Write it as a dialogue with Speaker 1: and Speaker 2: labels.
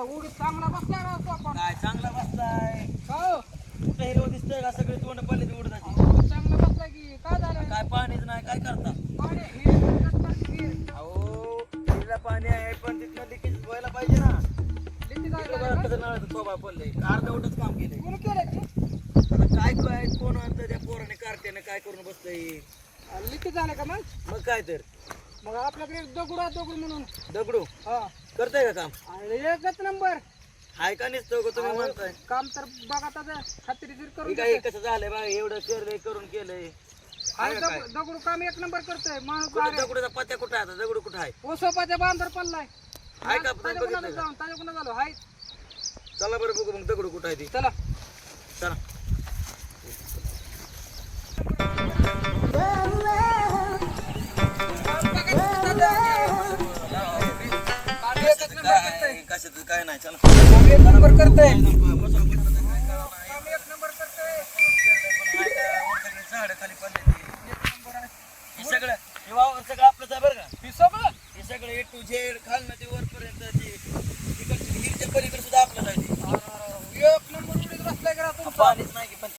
Speaker 1: बसला राव तो आपण.
Speaker 2: काय चांगला बसताय
Speaker 1: हो
Speaker 2: कुठं हिरव दिसतंय का? सगळे तोंड पडले ते उडताचे
Speaker 1: चांगलं बसला की. काय झालं?
Speaker 2: काय पाणीच नाही काय करता?
Speaker 1: पाणी हे विहीर.
Speaker 2: अहो विहिरीला पाणी आहे पण तिथलं लिकेज व्हायला पाहिजे ना.
Speaker 1: लिखी जायला
Speaker 2: तिकडं
Speaker 1: लागलं?
Speaker 2: कसं नळाचं थोबा पडलंय. अर्धवटच काम केलंय.
Speaker 1: कोणी केलं ते?
Speaker 2: आता काय काय कोण आणतं त्या पोराने कार्ट्याने काय करून बसतंय?
Speaker 1: लिखी झालं का मग?
Speaker 2: मग काय तर?
Speaker 1: मग आपल्याकडे एक दगड दगड म्हणून.
Speaker 2: दगडू?
Speaker 1: हा.
Speaker 2: करताय का काम?
Speaker 1: एकच नंबर.
Speaker 2: हाय का नसतं का तुम्ही म्हणताय?
Speaker 1: काम तर बघा आता खात्रीशीर करून
Speaker 2: काय कसं झालंय बघा एवढं केलंय करून केलंय. का काय?
Speaker 1: दगड काम एक नंबर करतोय. माणूस
Speaker 2: कुठं. दगडूचा पत्या कुठं आहे आता? दगडू कुठं आहे?
Speaker 1: ओसोपाच्या बांधर पडलाय.
Speaker 2: आहे का?
Speaker 1: ताज्या कुणाला
Speaker 2: बघितलं का?
Speaker 1: जाऊन ताज्या कुणा झालो हाय.
Speaker 2: चला बरं बघू मग दगडू कुठं आहे ती.
Speaker 1: चला.
Speaker 2: चला. काय? कशाचं काय नाही चला.
Speaker 1: काम एक नंबर करतोय.
Speaker 2: झाड खाली पडले हे सगळं हे वावर सगळं आपलंच आहे बरं का?
Speaker 1: हे सगळं?
Speaker 2: हे सगळं ए टू झेड खालनं